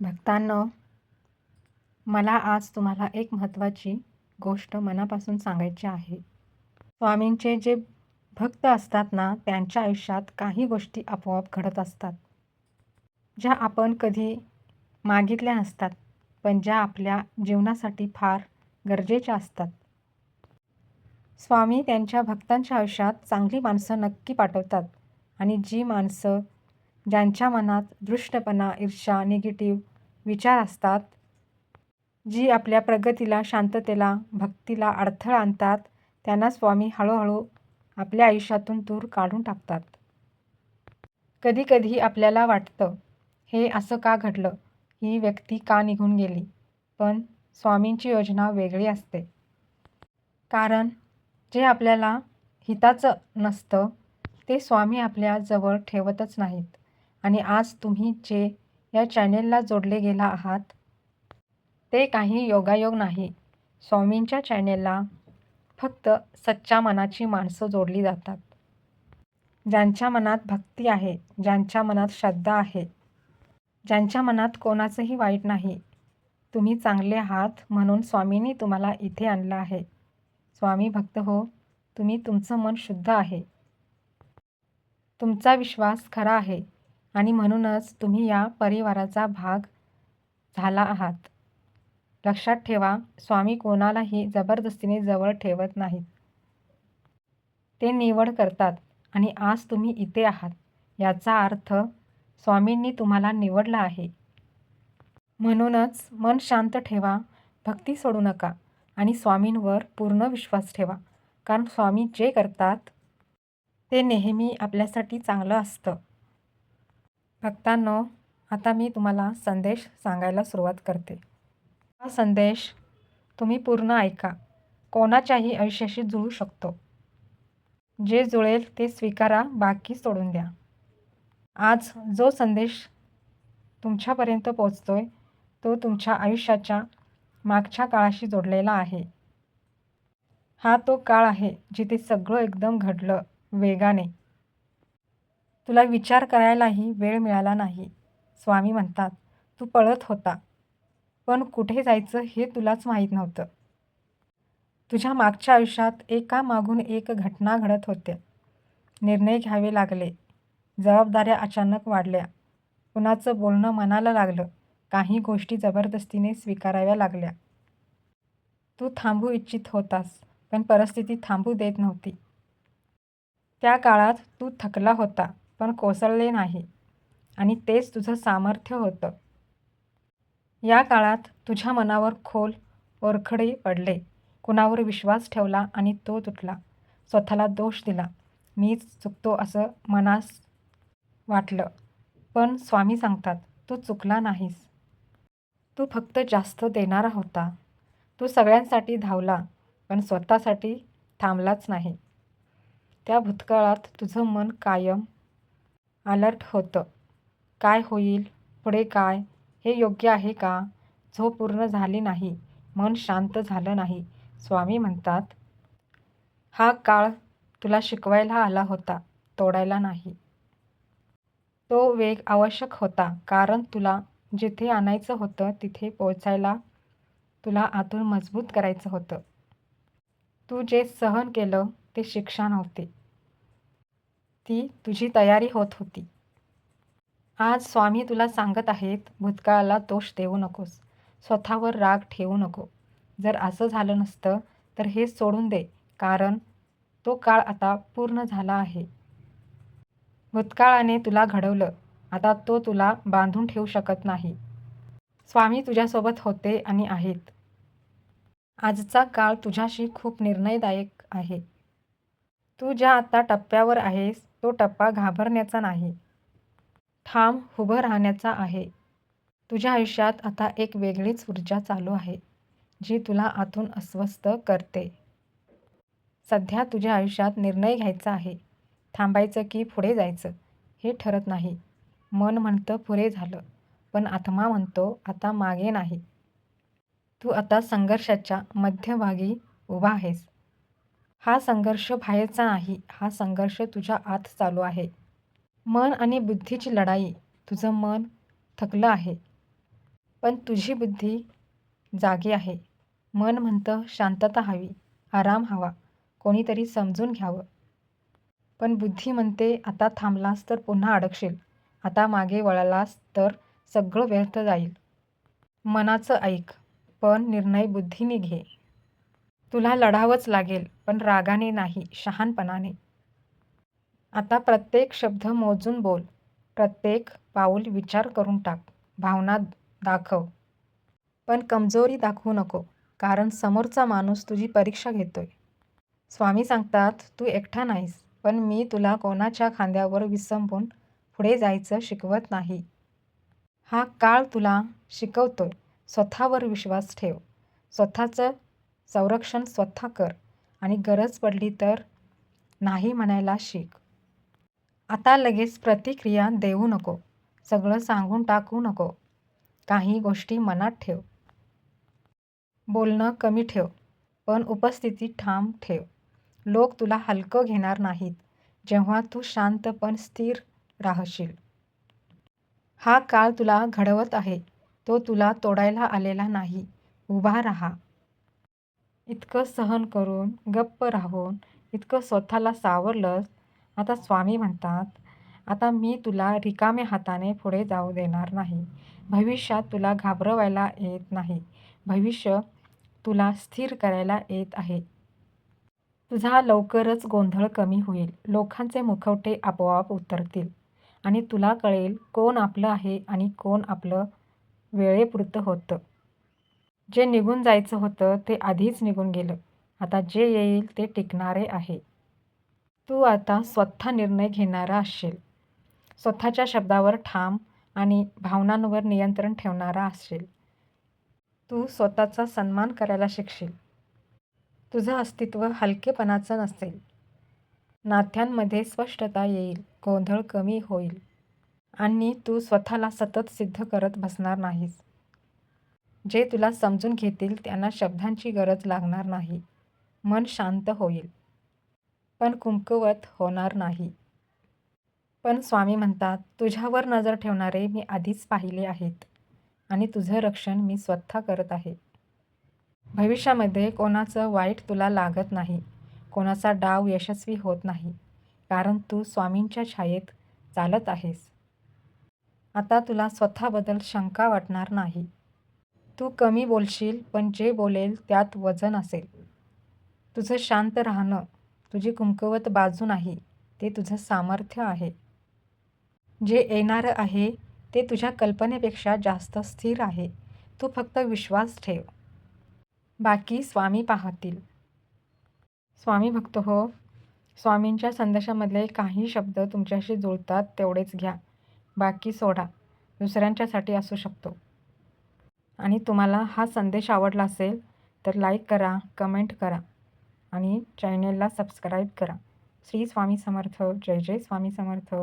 भक्तांनो मला आज तुम्हाला एक महत्त्वाची गोष्ट मनापासून सांगायची आहे. स्वामींचे जे भक्त असतात ना त्यांच्या आयुष्यात काही गोष्टी आपोआप घडत असतात. ज्या आपण कधी मागितल्या नसतात पण ज्या आपल्या जीवनासाठी फार गरजेच्या असतात. स्वामी त्यांच्या भक्तांच्या आयुष्यात चांगली माणसं नक्की पाठवतात आणि जी माणसं ज्यांच्या मनात दृष्टपणा ईर्ष्या निगेटिव्ह विचार असतात जी आपल्या प्रगतीला शांततेला भक्तीला अडथळा आणतात त्यांना स्वामी हळूहळू आपल्या आयुष्यातून दूर काढून टाकतात. कधीकधी आपल्याला वाटतं हे असं का घडलं? ही व्यक्ती का निघून गेली? पण स्वामींची योजना वेगळी असते. कारण जे आपल्याला हिताचं नसतं ते स्वामी आपल्या जवळ ठेवतच नाहीत. आणि आज तुम्ही जे या चॅनेलला जोडले गेला आहात ते काही योगायोग नाही. स्वामींच्या चॅनेलला फक्त सच्च्या मनाची माणसं जोडली जातात. ज्यांच्या मनात भक्ती आहे ज्यांच्या मनात श्रद्धा आहे ज्यांच्या मनात कोणाचंही वाईट नाही तुम्ही चांगले आहात म्हणून स्वामींनी तुम्हाला इथे आणलं आहे. स्वामी भक्त हो तुम्ही तुमचं मन शुद्ध आहे. तुमचा विश्वास खरा आहे. आणि म्हणूनच तुम्ही या परिवाराचा भाग झाला आहात. लक्षात ठेवा स्वामी कोणालाही जबरदस्तीने जवळ ठेवत नाहीत. ते निवड करतात आणि आज तुम्ही इथे आहात. याचा अर्थ स्वामींनी तुम्हाला निवडला आहे. म्हणूनच मन शांत ठेवा भक्ती सोडू नका आणि स्वामींवर पूर्ण विश्वास ठेवा. कारण स्वामी जे करतात ते नेहमी आपल्यासाठी चांगलं असतं. भक्तांनो आता मी तुम्हाला संदेश सांगायला सुरुवात करते. हा संदेश तुम्ही पूर्ण ऐका. कोणाच्याही आयुष्याशी जुळू शकतो. जे जुळेल ते स्वीकारा बाकी सोडून द्या. आज जो संदेश तुमच्यापर्यंत पोचतोय तो तुमच्या आयुष्याच्या मागच्या काळाशी जोडलेला आहे. हा तो काळ आहे जिथे सगळं एकदम घडलं वेगाने. तुला विचार करायलाही वेळ मिळाला नाही. स्वामी म्हणतात तू पळत होता. पण कुठे जायचं हे तुलाच माहीत नव्हतं. तुझ्या मागच्या आयुष्यात एकामागून एक घटना घडत होत्या. निर्णय घ्यावे लागले. जबाबदाऱ्या अचानक वाढल्या. कुणाचं बोलणं मनाला लागलं. काही गोष्टी जबरदस्तीने स्वीकाराव्या लागल्या. तू थांबू इच्छित होतास पण परिस्थिती थांबू देत नव्हती. त्या काळात तू थकला होता. पण कोसळले नाही. आणि तेच तुझं सामर्थ्य होतं. या काळात तुझ्या मनावर खोल ओरखडे पडले. कुणावर विश्वास ठेवला आणि तो तुटला. स्वतःला दोष दिला. मीच चुकतो असं मनास वाटलं. पण स्वामी सांगतात तू चुकला नाहीस. तू फक्त जास्त देणारा होता. तू सगळ्यांसाठी धावला पण स्वतःसाठी थांबलाच नाही. त्या भूतकाळात तुझं मन कायम अलर्ट होतं. काय होईल? पुढे काय? हे योग्य आहे का? झोप पूर्ण झाली नाही. मन शांत झालं नाही. स्वामी म्हणतात हा काळ तुला शिकवायला आला होता. तोडायला नाही. तो वेग आवश्यक होता. कारण तुला जिथे आणायचं होतं तिथे पोचायला तुला आतून मजबूत करायचं होतं. तू जे सहन केलं ते शिक्षा नव्हते. ती तुझी तयारी होत होती. आज स्वामी तुला सांगत आहेत भूतकाळाला दोष देऊ नकोस. स्वतःवर राग ठेवू नको. जर असं झालं नसतं तर हे सोडून दे कारण तो काळ आता पूर्ण झाला आहे. भूतकाळाने तुला घडवलं. आता तो तुला बांधून ठेवू शकत नाही. स्वामी तुझ्यासोबत होते आणि आहेत. आजचा काळ तुझ्याशी खूप निर्णयदायक आहे. तू ज्या आता टप्प्यावर आहेस तो टप्पा घाबरण्याचा नाही. ठाम उभं राहण्याचा आहे. तुझ्या आयुष्यात आता एक वेगळीच ऊर्जा चालू आहे जी तुला आतून अस्वस्थ करते. सध्या तुझ्या आयुष्यात निर्णय घ्यायचा आहे. थांबायचं की पुढे जायचं हे ठरत नाही. मन म्हणतं पुरे झालं पण आत्मा म्हणतो आता मागे नाही. तू आता संघर्षाच्या मध्यभागी उभा आहेस. हा संघर्ष बाहेरचा नाही हा संघर्ष तुझ्या आत चालू आहे. मन आणि बुद्धीची लढाई तुझं मन थकलं आहे. पण तुझी बुद्धी जागी आहे. मन म्हणतं शांतता हवी आराम हवा कोणीतरी समजून घ्यावं. पण बुद्धी म्हणते आता थांबलास तर पुन्हा अडकशील आता मागे वळालास तर सगळं व्यर्थ जाईल. मनाचं ऐक पण निर्णय बुद्धीने घे. तुला लढावंच लागेल पण रागाने नाही शहाणपणाने. आता प्रत्येक शब्द मोजून बोल. प्रत्येक पाऊल विचार करून टाक. भावना दाखव. पण कमजोरी दाखवू नको कारण समोरचा माणूस तुझी परीक्षा घेतोय. स्वामी सांगतात तू एकटा नाहीस पण मी तुला कोणाच्या खांद्यावर विसंबून पुढे जायचं शिकवत नाही. हा काळ तुला शिकवतोय. स्वतःवर विश्वास ठेव. स्वतःचं संरक्षण स्वतः कर. आणि गरज पडली तर नाही म्हणायला शिक. आता लगेच प्रतिक्रिया देऊ नको. सगळं सांगून टाकू नको. काही गोष्टी मनात ठेव. बोलणं कमी ठेव. पण उपस्थिती ठाम ठेव. लोक तुला हलकं घेणार नाहीत. जेव्हा तू शांत पण स्थिर राहशील. हा काळ तुला घडवत आहे. तो तुला तोडायला आलेला नाही. उभा राहा. इतकं सहन करून गप्प राहून इतकं स्वतःला सावरलंस. आता स्वामी म्हणतात आता मी तुला रिकाम्या हाताने पुढे जाऊ देणार नाही. भविष्यात तुला घाबरवायला येत नाही. भविष्य तुला स्थिर करायला येत आहे. तुझा लवकरच गोंधळ कमी होईल. लोकांचे मुखवटे आपोआप उतरतील. आणि तुला कळेल कोण आपलं आहे आणि कोण आपलं वेळेपुरतं होतं. जे निघून जायचं होतं ते आधीच निघून गेलं. आता जे येईल ते टिकणारे आहे. तू आता स्वतः निर्णय घेणारा असशील स्वतःच्या शब्दावर ठाम आणि भावनांवर नियंत्रण ठेवणारा असशील तू स्वतःचा सन्मान करायला शिकशील. तुझं अस्तित्व हलकेपणाचं नसेल. नात्यांमध्ये स्पष्टता येईल गोंधळ कमी होईल आणि तू स्वतःला सतत सिद्ध करत बसणार नाहीस. जे तुला समजून घेतील त्यांना शब्दांची गरज लागणार नाही. मन शांत होईल. पण कुमकुवत होणार नाही. पण स्वामी म्हणतात तुझ्यावर नजर ठेवणारे मी आधीच पाहिले आहेत आणि तुझं रक्षण मी स्वतः करत आहे. भविष्यामध्ये कोणाचं वाईट तुला लागत नाही. कोणाचा डाव यशस्वी होत नाही. कारण तू स्वामींच्या छायेत चालत आहेस. आता तुला स्वतःबद्दल शंका वाटणार नाही. तू कमी बोलशील पण जे बोलेल त्यात वजन असेल. तुझं शांत राहणं तुझी कुमकुवत बाजू नाही ते तुझं सामर्थ्य आहे. जे येणारं आहे ते तुझ्या कल्पनेपेक्षा जास्त स्थिर आहे. तू फक्त विश्वास ठेव. बाकी स्वामी पाहतील. स्वामी भक्त हो स्वामींच्या संदेशामधले काही शब्द तुमच्याशी जुळतात तेवढेच घ्या. बाकी सोडा. दुसऱ्यांच्यासाठी असू शकतो. आणि तुम्हाला हा संदेश आवडला असेल तर लाईक करा कमेंट करा आणि चॅनेलला सबस्क्राईब करा. श्री स्वामी समर्थ. जय जय स्वामी समर्थ.